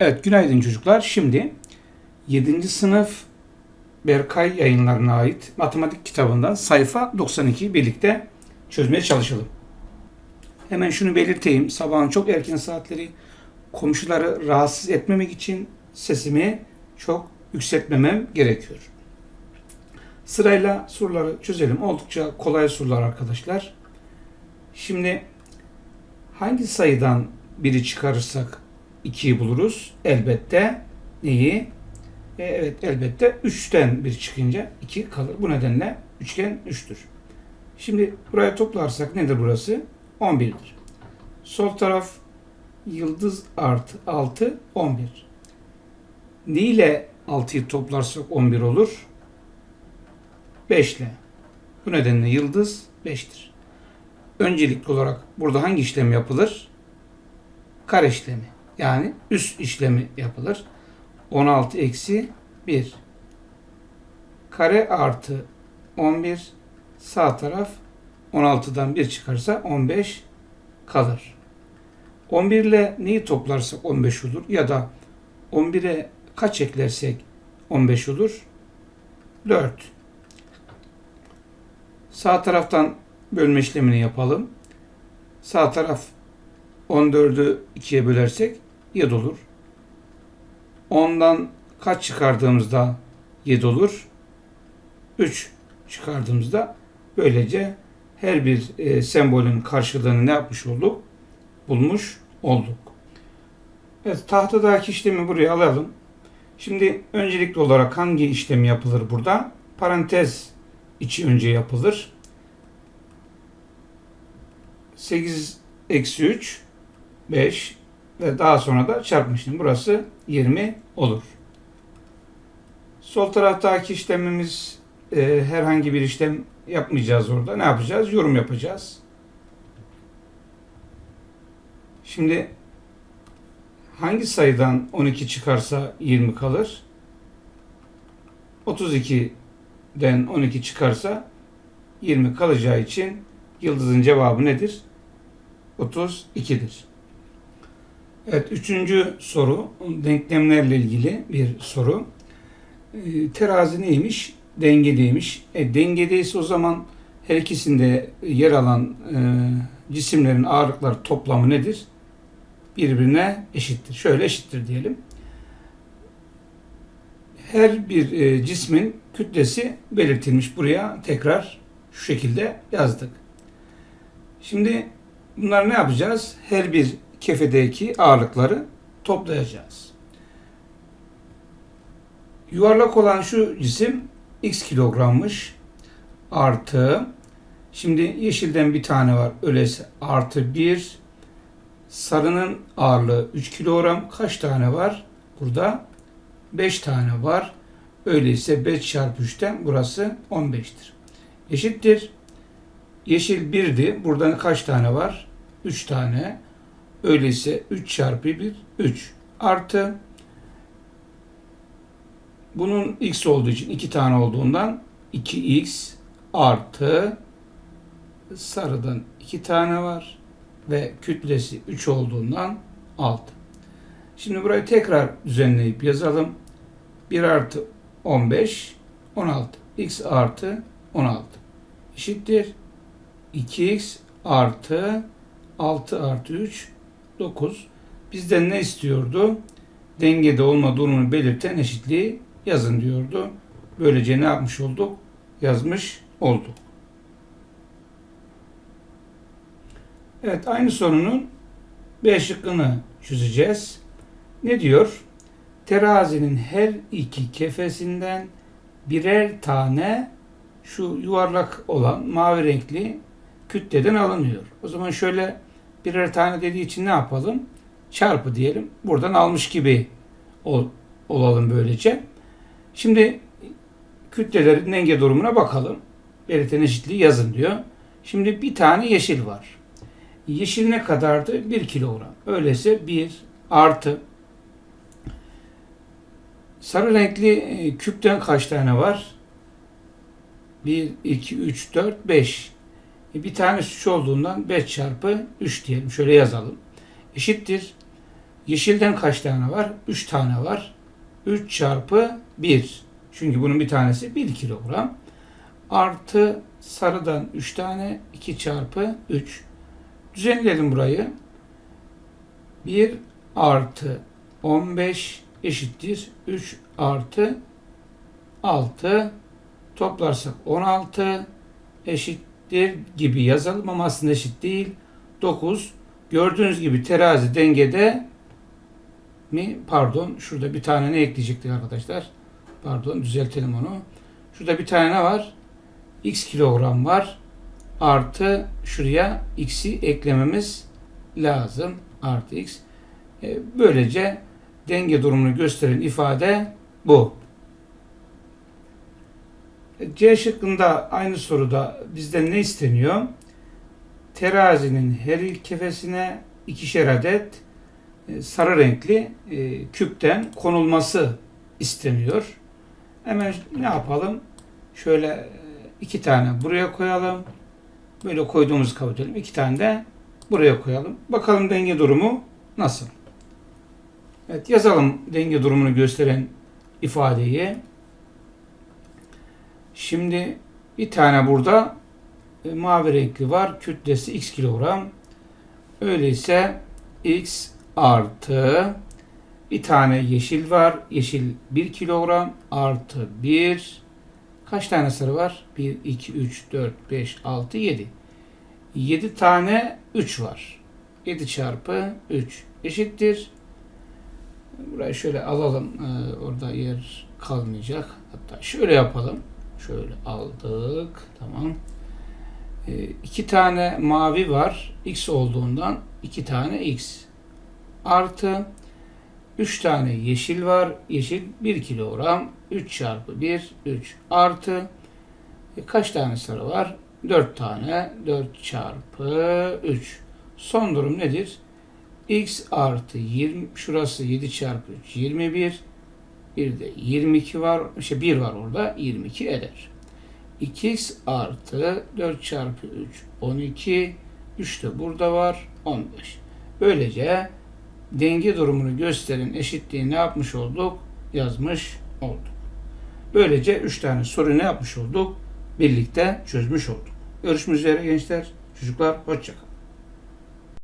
Evet, günaydın çocuklar. Şimdi 7. sınıf Berkay yayınlarına ait matematik kitabından sayfa 92 birlikte çözmeye çalışalım. Hemen şunu belirteyim. Sabahın çok erken saatleri komşuları rahatsız etmemek için sesimi çok yükseltmemem gerekiyor. Sırayla soruları çözelim. Oldukça kolay sorular arkadaşlar. Şimdi hangi sayıdan biri çıkarırsak 2'yi buluruz. Elbette neyi? E, evet elbette 3'ten bir çıkınca 2 kalır. Bu nedenle üçgen 3'tür. Şimdi buraya toplarsak nedir burası? 11'dir. Sol taraf yıldız artı 6 11. Ne ile 6'yı toplarsak 11 olur? 5 ile. Bu nedenle yıldız 5'tir. Öncelikli olarak burada hangi işlem yapılır? Kare işlemi. Yani üst işlemi yapılır. 16 eksi 1. Kare artı 11 sağ taraf 16'dan 1 çıkarsa 15 kalır. 11 ile neyi toplarsak 15 olur ya da 11'e kaç eklersek 15 olur? 4. Sağ taraftan bölme işlemini yapalım. Sağ taraf 14'ü 2'ye bölersek 7 olur. 10'dan kaç çıkardığımızda 7 olur? 3 çıkardığımızda böylece her bir e, sembolün karşılığını ne yapmış olduk? Bulmuş olduk. Evet tahtadaki işlemi buraya alalım. Şimdi öncelikli olarak hangi işlem yapılır burada? Parantez içi önce yapılır. 8 eksi 3 5 ve daha sonra da çarpma işlemi. Burası 20 olur. Sol taraftaki işlemimiz e, herhangi bir işlem yapmayacağız orada. Ne yapacağız? Yorum yapacağız. Şimdi hangi sayıdan 12 çıkarsa 20 kalır? 32'den 12 çıkarsa 20 kalacağı için yıldızın cevabı nedir? 32'dir. Evet, üçüncü soru denklemlerle ilgili bir soru. E, terazi neymiş? Dengedeymiş. E, dengedeyse o zaman her ikisinde yer alan e, cisimlerin ağırlıkları toplamı nedir? Birbirine eşittir. Şöyle eşittir diyelim. Her bir e, cismin kütlesi belirtilmiş. Buraya tekrar şu şekilde yazdık. Şimdi bunlar ne yapacağız? Her bir kefedeki ağırlıkları toplayacağız. Yuvarlak olan şu cisim x kilogrammış. Artı şimdi yeşilden bir tane var. Öyleyse artı 1 sarının ağırlığı 3 kilogram. Kaç tane var? Burada 5 tane var. Öyleyse 5 çarpı 3'ten burası 15'tir. Eşittir. Yeşil 1'di. Burada kaç tane var? 3 tane. Öyleyse 3 çarpı 1 3 artı bunun x olduğu için 2 tane olduğundan 2x artı sarıdan 2 tane var ve kütlesi 3 olduğundan 6. Şimdi burayı tekrar düzenleyip yazalım. 1 artı 15 16. x artı 16 eşittir. 2x artı 6 artı 3 9. Bizden ne istiyordu? Dengede olma durumunu belirten eşitliği yazın diyordu. Böylece ne yapmış olduk? Yazmış olduk. Evet aynı sorunun B şıkkını çözeceğiz. Ne diyor? Terazinin her iki kefesinden birer tane şu yuvarlak olan mavi renkli kütleden alınıyor. O zaman şöyle birer tane dediği için ne yapalım? Çarpı diyelim. Buradan almış gibi ol, olalım böylece. Şimdi kütlelerin denge durumuna bakalım. Belirten eşitliği yazın diyor. Şimdi bir tane yeşil var. Yeşil ne kadardı? 1 kilogram. Öyleyse 1 artı sarı renkli e, küpten kaç tane var? 1, 2, 3, 4, 5. E, bir tane 3 olduğundan 5 çarpı 3 diyelim. Şöyle yazalım. Eşittir. Yeşilden kaç tane var? 3 tane var. 3 çarpı 1. Çünkü bunun bir tanesi 1 kilogram. Artı sarıdan 3 tane 2 çarpı 3. Düzenleyelim burayı. 1 artı 15 eşittir 3 artı 6 toplarsak 16 eşittir gibi yazalım ama aslında eşit değil. 9 gördüğünüz gibi terazi dengede mi? Pardon şurada bir tane ne ekleyecektik arkadaşlar? Pardon düzeltelim onu. Şurada bir tane ne var? X kilogram var. Artı şuraya x'i eklememiz lazım. Artı x. E, Böylece denge durumunu gösteren ifade bu. C şıkkında aynı soruda bizden ne isteniyor? Terazinin her iki kefesine ikişer adet e, sarı renkli e, küpten konulması isteniyor. Hemen ne yapalım? Şöyle e, iki tane buraya koyalım. Böyle koyduğumuzu kabul edelim. İki tane de buraya koyalım. Bakalım denge durumu nasıl? Evet yazalım denge durumunu gösteren ifadeyi. Şimdi bir tane burada e, mavi renkli var. Kütlesi x kilogram. Öyleyse x artı bir tane yeşil var. Yeşil 1 kilogram artı 1 kaç tane sarı var? 1, 2, 3, 4, 5, 6, 7. 7 tane 3 var. 7 çarpı 3 eşittir. Burayı şöyle alalım. Ee, orada yer kalmayacak. Hatta şöyle yapalım. Şöyle aldık. Tamam. Ee, iki tane mavi var. X olduğundan iki tane X. Artı 3 tane yeşil var. Yeşil 1 kilogram. 3 çarpı 1 3 artı e, kaç tane sarı var? 4 tane. 4 çarpı 3. Son durum nedir? x artı 20 şurası 7 çarpı 3 21 bir de 22 var. işte 1 var orada 22 eder. 2x artı 4 çarpı 3 12 3 de burada var 15. Böylece denge durumunu gösteren eşitliği ne yapmış olduk? Yazmış olduk. Böylece 3 tane soru ne yapmış olduk? Birlikte çözmüş olduk. Görüşmek üzere gençler, çocuklar, hoşçakalın.